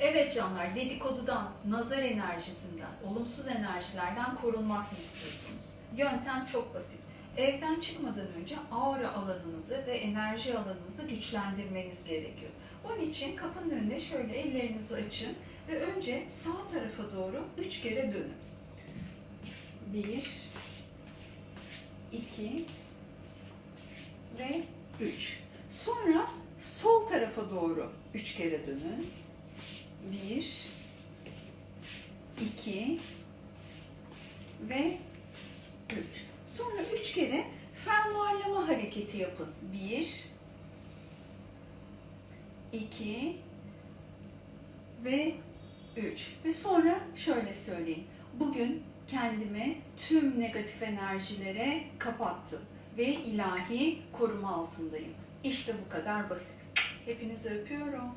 Evet canlar, dedikodudan, nazar enerjisinden, olumsuz enerjilerden korunmak mı istiyorsunuz? Yöntem çok basit. Evden çıkmadan önce aura alanınızı ve enerji alanınızı güçlendirmeniz gerekiyor. Onun için kapının önüne şöyle ellerinizi açın ve önce sağ tarafa doğru üç kere dönün. Bir, iki ve üç. Sonra sol tarafa doğru üç kere dönün. Bir, iki ve üç. Sonra üç kere fermuarlama hareketi yapın. Bir, iki ve üç. Ve sonra şöyle söyleyin. Bugün kendimi tüm negatif enerjilere kapattım ve ilahi koruma altındayım. İşte bu kadar basit. Hepinizi öpüyorum.